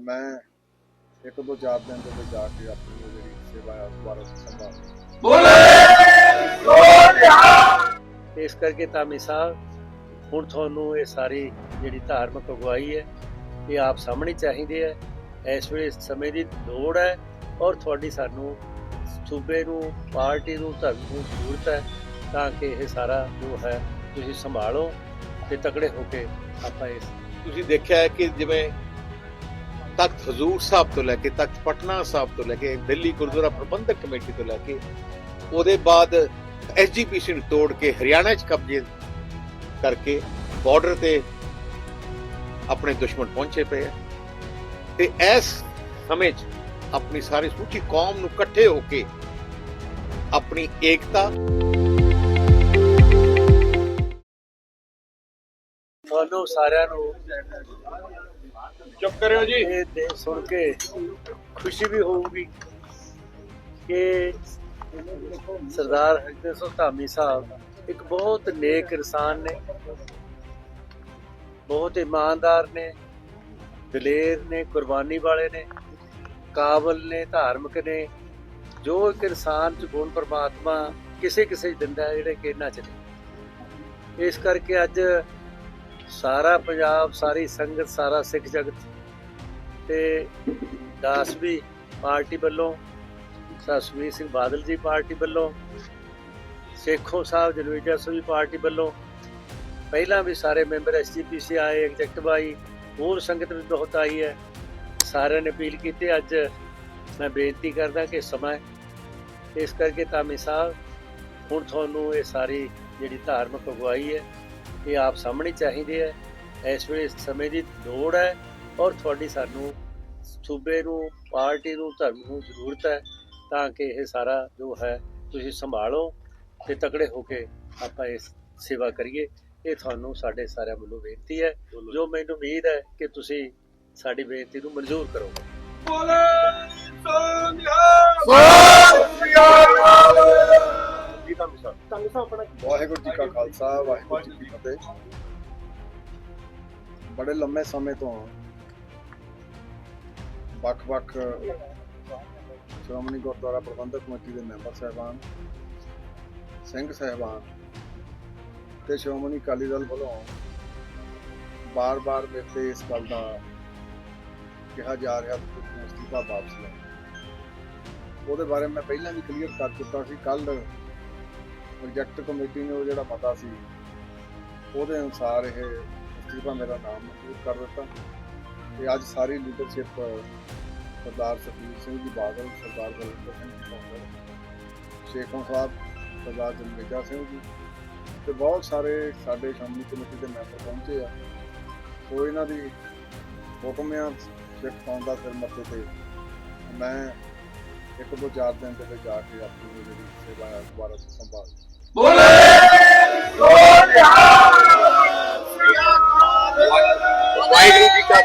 ਮੈਂ ਇੱਕ ਦੋ ਚਾਰ ਦਿਨ ਦੇ ਵਿੱਚ ਜਾ ਕੇ ਆਪਣੀ ਉਹ ਜਿਹੜੀ ਸੇਵਾ ਹੈ ਦੁਬਾਰਾ ਸੰਭਾਲ ਇਸ ਕਰਕੇ ਧਾਮੀ ਸਾਹਿਬ ਹੁਣ ਤੁਹਾਨੂੰ ਇਹ ਸਾਰੀ ਜਿਹੜੀ ਧਾਰਮਿਕ ਅਗਵਾਈ ਹੈ ਇਹ ਆਪ ਸਾਹਮਣੇ ਚਾਹੀਦੀ ਹੈ। ਇਸ ਵੇਲੇ ਸਮੇਂ ਦੀ ਲੋੜ ਹੈ ਔਰ ਤੁਹਾਡੀ ਸਾਨੂੰ ਸੂਬੇ ਨੂੰ ਪਾਰਟੀ ਨੂੰ ਧਰਮ ਨੂੰ ਜ਼ਰੂਰਤ ਹੈ ਤਾਂ ਕਿ ਇਹ ਸਾਰਾ ਜੋ ਹੈ ਤੁਸੀਂ ਸੰਭਾਲੋ ਤੇ ਤਕੜੇ ਹੋ ਕੇ ਆਪਾਂ ਇਸ ਤੁਸੀਂ ਦੇਖਿਆ ਹੈ ਕਿ ਜਿਵੇਂ ਤਖਤ ਹਜ਼ੂਰ ਸਾਹਿਬ ਤੋਂ ਲੈ ਕੇ ਤਖਤ ਪਟਨਾ ਸਾਹਿਬ ਤੋਂ ਲੈ ਕੇ ਦਿੱਲੀ ਗੁਰਦੁਆਰਾ ਪ੍ਰਬੰਧਕ ਕਮੇਟੀ ਤੋਂ ਲੈ ਕੇ ਉਹਦੇ ਬਾਅਦ ਐਸਜੀਪੀਸੀ ਨੂੰ ਤੋੜ ਕੇ ਹਰਿਆਣਾ 'ਚ ਕਬਜ਼ੇ ਕਰਕੇ ਬਾਰਡਰ ਤੇ ਆਪਣੇ ਦੁਸ਼ਮਣ ਪਹੁੰਚੇ ਪਏ ਆ। ਤੇ ਇਸ ਸਮੇਂ 'ਚ ਆਪਣੀ ਸਾਰੀ ਸਮੁੱਚੀ ਕੌਮ ਨੂੰ ਇਕੱਠੇ ਹੋ ਕੇ ਆਪਣੀ ਏਕਤਾ ਤੁਹਾਨੂੰ ਸਾਰਿਆਂ ਨੂੰ ਚੁੱਪ ਕਰਿਓ ਜੀ। ਇਹ ਦੇ ਸੁਣ ਕੇ ਖੁਸ਼ੀ ਵੀ ਹੋਊਗੀ ਕਿ ਸਰਦਾਰ ਹਰਜਿੰਦਰ ਸਿੰਘ ਧਾਮੀ ਸਾਹਿਬ ਇੱਕ ਬਹੁਤ ਨੇਕ ਇਨਸਾਨ ਨੇ, ਬਹੁਤ ਇਮਾਨਦਾਰ ਨੇ, ਦਲੇਰ ਨੇ, ਕੁਰਬਾਨੀ ਵਾਲੇ ਨੇ, ਕਾਬਲ ਨੇ, ਧਾਰਮਿਕ ਨੇ, ਜੋ ਇੱਕ ਇਨਸਾਨ ਚ ਗੁਣ ਪ੍ਰਮਾਤਮਾ ਕਿਸੇ ਕਿਸੇ ਦਿੰਦਾ ਜਿਹੜੇ ਕਿ ਇਹਨਾਂ ਚ ਨਹੀਂ ਇਸ ਕਰਕੇ ਅੱਜ ਸਾਰਾ ਪੰਜਾਬ, ਸਾਰੀ ਸੰਗਤ, ਸਾਰਾ ਸਿੱਖ ਜਗਤ ਤੇ ਦਾਸ ਵੀ ਪਾਰਟੀ ਵੱਲੋਂ ਸਸਵੀਰ ਸਿੰਘ ਬਾਦਲ ਜੀ ਪਾਰਟੀ ਵੱਲੋਂ, ਸੇਖੋਂ ਸਾਹਿਬ ਜਲੂਜਾ ਸਿੰਘ ਪਾਰਟੀ ਵੱਲੋਂ, ਪਹਿਲਾਂ ਵੀ ਸਾਰੇ ਮੈਂਬਰ ਐਸਜੀਪੀਸੀ ਆਏ, ਐਗਜ਼ੈਕਟਿਵ ਆਈ, ਹੋਰ ਸੰਗਤ ਵੀ ਬਹੁਤ ਆਈ ਹੈ। ਸਾਰਿਆਂ ਨੇ ਅਪੀਲ ਕੀਤੀ, ਅੱਜ ਮੈਂ ਬੇਨਤੀ ਕਰਦਾ ਕਿ ਸਮਾਂ ਇਸ ਕਰਕੇ ਧਾਮੀ ਸਾਹਿਬ ਹੁਣ ਤੁਹਾਨੂੰ ਇਹ ਸਾਰੀ ਜਿਹੜੀ ਧਾਰਮਿਕ ਅਗਵਾਈ ਹੈ ਇਹ ਆਪ ਸਾਹਮਣੇ ਚਾਹੀਦੀ ਹੈ ਇਸ ਵੇਲੇ ਸਮੇਂ ਦੀ ਲੋੜ ਹੈ ਔਰ ਤੁਹਾਡੀ ਸਾਨੂੰ ਸੂਬੇ ਨੂੰ, ਪਾਰਟੀ ਨੂੰ, ਧਰਮ ਨੂੰ ਜ਼ਰੂਰਤ ਹੈ ਤਾਂ ਕਿ ਇਹ ਸਾਰਾ ਜੋ ਹੈ ਤੁਸੀਂ ਸੰਭਾਲੋ ਤੇ ਤਕੜੇ ਹੋ ਕੇ ਆਪਾਂ ਇਸ ਸੇਵਾ ਕਰੀਏ। ਇਹ ਤੁਹਾਨੂੰ ਸਾਡੇ ਸਾਰਿਆਂ ਵੱਲੋਂ ਬੇਨਤੀ ਹੈ। ਜੋ ਮੈਨੂੰ ਉਮੀਦ ਹੈ ਕਿ ਤੁਸੀਂ ਸਾਡੀ ਬੇਨਤੀ ਨੂੰ ਮਨਜ਼ੂਰ ਕਰੋਗੇ। ਜੀ ਵਾਹਿਗੁਰੂ ਜੀ ਕਾ ਖਾਲਸਾ, ਵਾਹਿਗੁਰੂ ਜੀ ਕੀ ਫਤਿਹ। ਬੜੇ ਲੰਮੇ ਸਮੇਂ ਤੋਂ ਵੱਖ-ਵੱਖ ਸ਼੍ਰੋਮਣੀ ਗੁਰਦੁਆਰਾ ਪ੍ਰਬੰਧਕ ਕਮੇਟੀ ਦੇ ਮੈਂਬਰ ਸਾਹਿਬਾਨ, ਸਿੰਘ ਸਾਹਿਬਾਨ ਤੇ ਸ਼੍ਰੋਮਣੀ ਅਕਾਲੀ ਦਲ ਵੱਲੋਂ ਬਾਰ-ਬਾਰ ਮੇਰੇ ਇਸ ਗੱਲ ਦਾ ਕਿਹਾ ਜਾ ਰਿਹਾ ਕਿ ਤੁਸੀਂ ਅਸਤੀਫਾ ਵਾਪਸ ਲਓ ਉਹਦੇ ਬਾਰੇ ਮੈਂ ਪਹਿਲਾਂ ਵੀ ਕਲੀਅਰ ਕਰ ਚੁੱਕਾ ਸੀ ਕੱਲ ਪ੍ਰੋਜੈਕਟ ਕਮੇਟੀ ਨੇ ਉਹ ਜਿਹੜਾ ਮਤਾ ਸੀ, ਉਹਦੇ ਅਨੁਸਾਰ ਇਹ ਅਸਤੀਫਾ ਮੇਰਾ ਨਾਮ ਮਨਜ਼ੂਰ ਕਰ ਦਿੱਤਾ ਤੇ ਅੱਜ ਸਾਰੀ ਲੀਡਰਸ਼ਿਪ ਸਰਦਾਰ ਸੁਖਬੀਰ ਸਿੰਘ ਜੀ ਬਾਦਲ, ਸਰਦਾਰ ਬਲਵਿੰਦਰ ਸਿੰਘ ਜੀ ਬਾਦਲ, ਸ਼ੇਖੋਂ ਸਾਹਿਬ, ਸਰਦਾਰ ਜਨਮੇਜਾ ਸਿੰਘ ਜੀ ਤੇ ਬਹੁਤ ਸਾਰੇ ਸਾਡੇ ਸ਼੍ਰੋਮਣੀ ਕਮੇਟੀ ਦੇ ਮੈਂਬਰ ਪਹੁੰਚੇ ਆ। ਸੋ ਇਹਨਾਂ ਦੀ ਹੁਕਮਿਆਂ ਸਿੱਖ ਕੌਮ ਦਾ ਸਿਰ ਮੱਥੇ ਤੇ। ਮੈਂ ਇੱਕ ਦੋ ਚਾਰ ਦਿਨ ਦੇ ਵਿੱਚ ਜਾ ਕੇ ਆਪਣੀ ਉਹ ਜਿਹੜੀ ਸੇਵਾ ਹੈ ਦੁਬਾਰਾ ਤੋਂ ਸੰਭਾਲ ਵਾਹਿਗੁਰੂ ਜੀ ਕਾ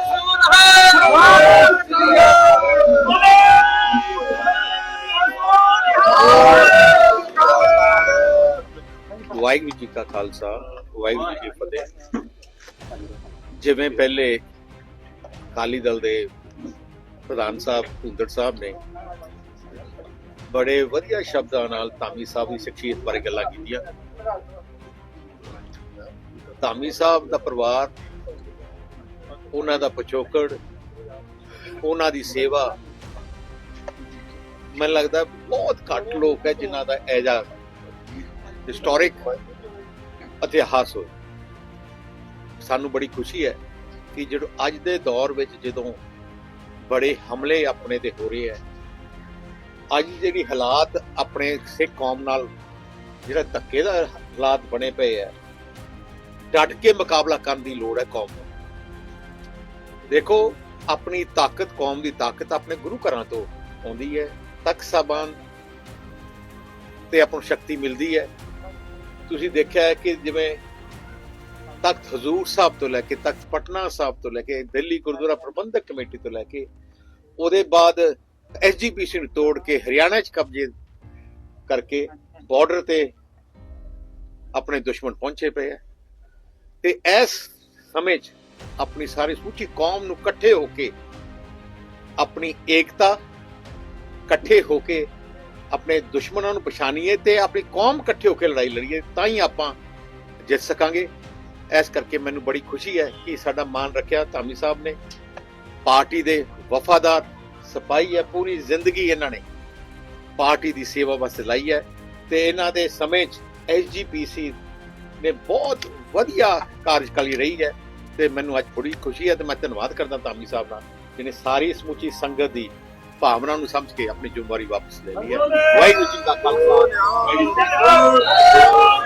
ਵਾਹਿਗੁਰੂ ਜੀ ਕਾ ਖਾਲਸਾ, ਵਾਹਿਗੁਰੂ ਜੀ ਕੀ ਫਤਿਹ। ਜਿਵੇਂ ਪਹਿਲੇ ਅਕਾਲੀ ਦਲ ਦੇ ਪ੍ਰਧਾਨ ਸਾਹਿਬ ਭੁੰਦੜ ਸਾਹਿਬ ਨੇ ਬੜੇ ਵਧੀਆ ਸ਼ਬਦਾਂ ਨਾਲ ਧਾਮੀ ਸਾਹਿਬ ਦੀ ਸ਼ਖਸੀਅਤ ਬਾਰੇ ਗੱਲਾਂ ਕੀਤੀਆਂ। ਧਾਮੀ ਸਾਹਿਬ ਦਾ ਪਰਿਵਾਰ, ਉਹਨਾਂ ਦਾ ਪਿਛੋਕੜ, ਉਹਨਾਂ ਦੀ ਸੇਵਾ, ਮੈਨੂੰ ਲੱਗਦਾ ਬਹੁਤ ਘੱਟ ਲੋਕ ਹੈ ਜਿਨ੍ਹਾਂ ਦਾ ਐਜਾ ਹਿਸਟੋਰਿਕ ਇਤਿਹਾਸ ਹੋ ਸਾਨੂੰ ਬੜੀ ਖੁਸ਼ੀ ਹੈ ਕਿ ਜਦੋਂ ਅੱਜ ਦੇ ਦੌਰ ਵਿੱਚ ਜਦੋਂ ਬੜੇ ਹਮਲੇ ਆਪਣੇ ਤੇ ਹੋ ਰਹੇ ਹੈ ਅੱਜ ਜਿਹੜੀ ਹਾਲਾਤ ਆਪਣੇ ਸਿੱਖ ਕੌਮ ਨਾਲ ਜਿਹੜਾ ਧੱਕੇ ਦਾ ਹਾਲਾਤ ਬਣੇ ਪਏ ਹੈ ਡਟ ਕੇ ਮੁਕਾਬਲਾ ਕਰਨ ਦੀ ਲੋੜ ਹੈ ਕੌਮ ਨੂੰ। ਦੇਖੋ, ਆਪਣੀ ਤਾਕਤ, ਕੌਮ ਦੀ ਤਾਕਤ ਆਪਣੇ ਗੁਰੂ ਘਰਾਂ ਤੋਂ ਆਉਂਦੀ ਹੈ, ਤਖਤ ਸਾਹਿਬਾਨ ਤੇ ਆਪਾਂ ਨੂੰ ਸ਼ਕਤੀ ਮਿਲਦੀ ਹੈ। ਤੁਸੀਂ ਦੇਖਿਆ ਹੈ ਕਿ ਜਿਵੇਂ ਤਖਤ ਹਜ਼ੂਰ ਸਾਹਿਬ ਤੋਂ ਲੈ ਕੇ ਤਖਤ ਪਟਨਾ ਸਾਹਿਬ ਤੋਂ ਲੈ ਕੇ ਦਿੱਲੀ ਗੁਰਦੁਆਰਾ ਪ੍ਰਬੰਧਕ ਕਮੇਟੀ ਤੋਂ ਲੈ ਕੇ, ਉਹਦੇ ਬਾਅਦ ਐਸਜੀਪੀਸੀ ਨੂੰ ਤੋੜ ਕੇ ਹਰਿਆਣਾ 'ਚ ਕਬਜ਼ੇ ਕਰਕੇ ਬਾਰਡਰ ਤੇ ਆਪਣੇ ਦੁਸ਼ਮਣ ਪਹੁੰਚੇ ਪਏ ਆ। ਤੇ ਇਸ ਸਮੇਂ 'ਚ ਆਪਣੀ ਸਾਰੀ ਸਮੁੱਚੀ ਕੌਮ ਨੂੰ ਇਕੱਠੇ ਹੋ ਕੇ, ਆਪਣੀ ਏਕਤਾ ਇਕੱਠੇ ਹੋ ਕੇ ਆਪਣੇ ਦੁਸ਼ਮਣਾਂ ਨੂੰ ਪਛਾਣੀਏ ਤੇ ਆਪਣੀ ਕੌਮ ਇਕੱਠੇ ਹੋ ਕੇ ਲੜਾਈ ਲੜੀਏ, ਤਾਂ ਹੀ ਆਪਾਂ ਜਿੱਤ ਸਕਾਂਗੇ। ਇਸ ਕਰਕੇ ਮੈਨੂੰ ਬੜੀ ਖੁਸ਼ੀ ਹੈ ਕਿ ਸਾਡਾ ਮਾਨ ਰੱਖਿਆ ਧਾਮੀ ਸਾਹਿਬ ਨੇ। ਪਾਰਟੀ ਦੇ ਵਫਾਦਾਰ ਸਪਾਈ ਹੈ, ਪੂਰੀ ਜ਼ਿੰਦਗੀ ਇਹਨਾਂ ਨੇ ਪਾਰਟੀ ਦੀ ਸੇਵਾ ਵਾਸਤੇ ਲਾਈ ਹੈ ਤੇ ਇਹਨਾਂ ਦੇ ਸਮੇਂ 'ਚ ਐਸਜੀਪੀਸੀ ਨੇ ਬਹੁਤ ਵਧੀਆ ਕਾਰਜਕਾਲੀ ਰਹੀ ਹੈ ਤੇ ਮੈਨੂੰ ਅੱਜ ਬੜੀ ਖੁਸ਼ੀ ਹੈ ਤੇ ਮੈਂ ਧੰਨਵਾਦ ਕਰਦਾ ਧਾਮੀ ਸਾਹਿਬ ਦਾ, ਜਿਹਨੇ ਸਾਰੀ ਸਮੁੱਚੀ ਸੰਗਤ ਦੀ ਭਾਵਨਾ ਨੂੰ ਸਮਝ ਕੇ ਆਪਣੀ ਜ਼ਿੰਮੇਵਾਰੀ ਵਾਪਸ ਲੈ ਲਈ ਹੈ। ਵਾਹਿਗੁਰੂ ਜੀ ਕਾ ਖਾਲਸਾ, ਵਾਹਿਗੁਰੂ ਜੀ